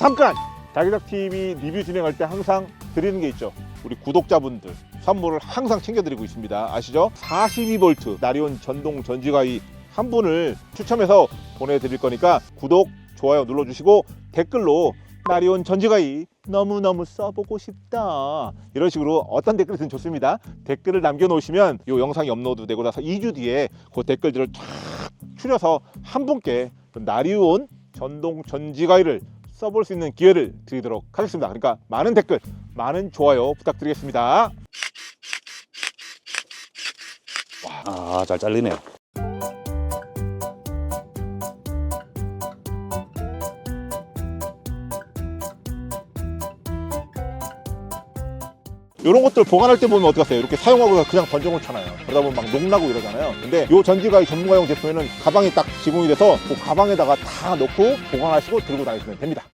잠깐! 자기작TV 리뷰 진행할 때 항상 드리는 게 있죠. 우리 구독자분들 선물을 항상 챙겨드리고 있습니다. 아시죠? 42V 나리온 전동 전지가위 한 분을 추첨해서 보내드릴 거니까 구독 좋아요 눌러주시고 댓글로 나리온 전지가위 너무너무 써보고 싶다. 이런 식으로 어떤 댓글이든 좋습니다. 댓글을 남겨놓으시면 이 영상이 업로드 되고 나서 2주 뒤에 그 댓글들을 쫙 추려서 한 분께 그 나리온 전동 전지가위를 써볼 수 있는 기회를 드리도록 하겠습니다 그러니까 많은 댓글 많은 좋아요 부탁드리겠습니다 아, 잘 잘리네요. 이런 것들 보관할 때 보면 어떡하세요? 이렇게 사용하고 그냥 던져놓잖아요. 그러다 보면 막 녹나고 이러잖아요. 근데 이 전지가위 전문가용 제품에는 가방이 딱 지공이 돼서 그 가방에다가 다 넣고 보관하시고 들고 다니시면 됩니다.